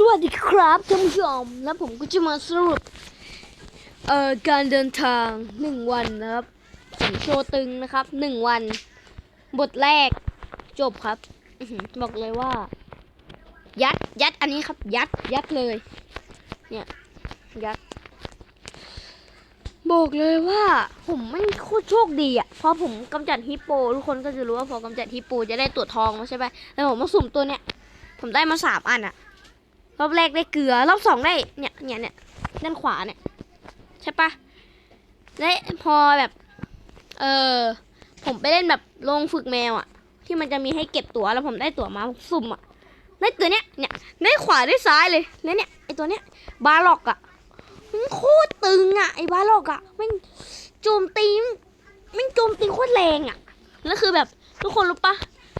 สวัสดีครับท่านผู้ชม แล้วผมก็จะมาสรุปเอ่อการเดินทางหนึ่งวันนะครับของโชว์ตึงนะครับหนึ่งวัน บทแรกจบครับบอกเลยว่า ยัดยัดอันนี้ครับ ยัดยัดเลย เนี่ย ยัด บอกเลยว่า ผมไม่โคตรโชคดีอะเพราะผมกำจัดฮิปโป ทุกคนก็จะรู้ว่าพอกำจัดฮิปโปจะได้ตัวทองใช่ไหมแล้วผมมาสุ่มตัวเนี้ยผมได้มาสามอันอะ รอบแรกได้เกลือ รอบสองได้ เนี่ยเนี่ยเนี่ยด้านขวาเนี่ยใช่ปะและพอแบบ เออผมไปเล่นแบบโรงฝึกแมวอะที่มันจะมีให้เก็บตั๋วแล้วผมได้ตั๋วมาผมสุ่มอะได้ตัวเนี้ยเนี่ยได้ขวาได้ซ้ายเลยแล้วเนี่ยไอตัวเนี้ยบาล็อกอะมันโคตรตึงอะไอบาล็อกอะมันโจมตีมันโจมตีโคตรแรงอะแล้วคือแบบทุกคนรู้ปะ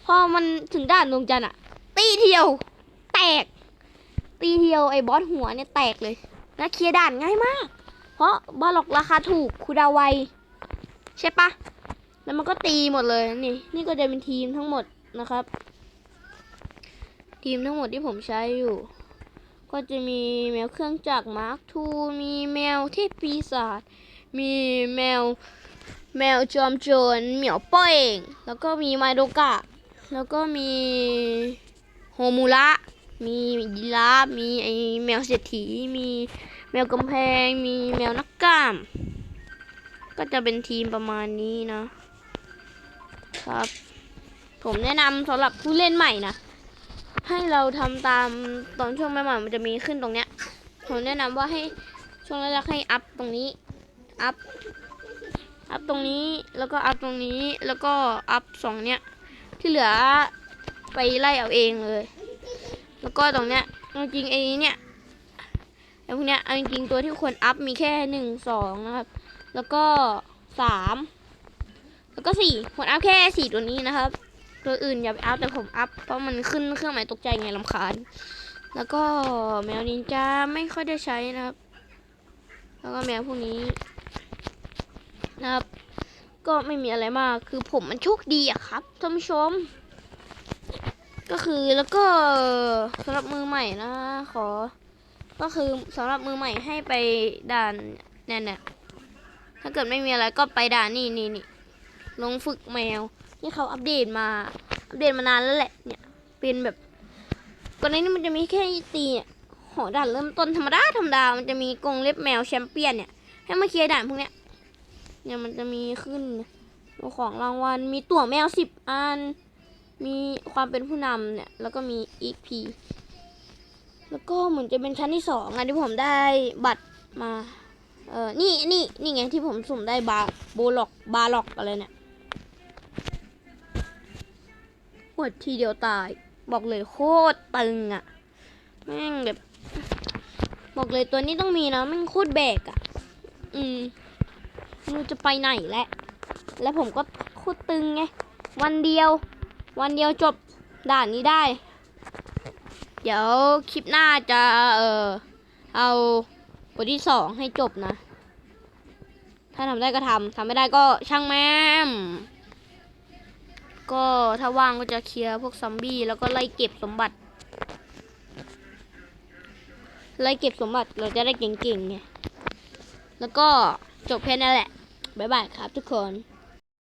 พอมันถึงด่านดวงจันทร์อะตีเทียว แตก ตีเทียวไอ้บอสหัวเนี่ยแตกเลยและเคลียร์ด่านง่ายมาก เพราะบอลล็อกราคาถูกคูดาวไวใช่ปะแล้วมันก็ตีหมดเลยนี่ นี่ก็จะเป็นทีมทั้งหมดนะครับ ทีมทั้งหมดที่ผมใช้อยู่ ก็จะมีแมวเครื่องจักรมาร์คทูมีแมวเทพปีศาจมีแมวแมวจอมโจรเหมียวป้งแล้วก็มีไมโดกะ แล้วก็มีโฮมูระ มียีราฟมีไอแมวเศรษฐีมีแมวกำแพง มีแมวนักกล้าม ก็จะเป็นทีมประมาณนี้นะครับ ผมแนะนำสำหรับผู้เล่นใหม่นะ ให้เราทำตามตอนช่วงใหม่ๆมันจะมีขึ้นตรงเนี้ย ผมแนะนำว่าให้ช่วงแรกๆให้อัพตรงนี้ อัพ อัพตรงนี้ แล้วก็อัพตรงนี้ แล้วก็อัพสองเนี้ย ที่เหลือไปไล่เอาเองเลย แล้วก็ตรงเนี้ยเอาจริงไอ้เนี่ยไอ้พวกเนี้ยเอาจริงตัวที่ควรอัพมีแค่หนึ่งสองนะครับ แล้วก็สามแล้วก็สี่ควรอัพแค่สี่ตัวนี้นะครับ ตัวอื่นอย่าไปอัพแต่ผมอัพเพราะมันขึ้นเครื่องหมายตกใจไงลำคาญ แล้วก็แมวนินจาไม่ค่อยได้ใช้นะครับ แล้วก็แมวพวกนี้นะครับ ก็ไม่มีอะไรมากคือผมมันโชคดีอะครับท่านผู้ชม ก็คือแล้วก็สำหรับมือใหม่นะขอ ก็คือสำหรับมือใหม่ให้ไปด่านเนี่ยเนี่ยถ้าเกิดไม่มีอะไรก็ไปด่านนี่นี่นี่ลงฝึกแมวนี่เขาอัปเดตมา อัปเดตมานานแล้วแหละ เนี่ยเป็นแบบก่อนหน้านี้มันจะมีแค่ตีเนี่ยหอด่านเริ่มต้นธรรมดาธรรมดา มันจะมีกรงเล็บแมวแชมเปี้ยนเนี่ย ให้มาเคลียร์ด่านพวกเนี้ยเนี่ยมันจะมีขึ้นของรางวัลมีตั๋วแมวสิบอัน มีความเป็นผู้นำเนี่ย แล้วก็มี EP แล้วก็เหมือนจะเป็นชั้นที่สองอันที่ผมได้บัตรมา เออนี่นี่นี่ไงที่ผมสุ่มได้บาโบล็อกบาล็อกอะไรเนี่ยหวดทีเดียวตาย บอกเลยโคตรตึงอะ่ะแม่งแบบ บอกเลยตัวนี้ต้องมีนะแม่งโคตรแบกอะ่ะอืมไม่รู้จะไปไหนแหละแล้วผมก็โคตรตึงไง วันเดียว วันเดียวจบด่านนี้ได้ เดี๋ยวคลิปหน้าจะเออเอาบทที่สองให้จบนะ ถ้าทำได้ก็ทำทำไม่ได้ก็ช่างแม่มก็ถ้าว่างก็จะเคลียร์พวกซอมบี้แล้วก็ไล่เก็บสมบัติ ไล่เก็บสมบัติเราจะได้เก่งๆไงแล้วก็จบแค่นั้นแหละ บ๊ายบายครับทุกคน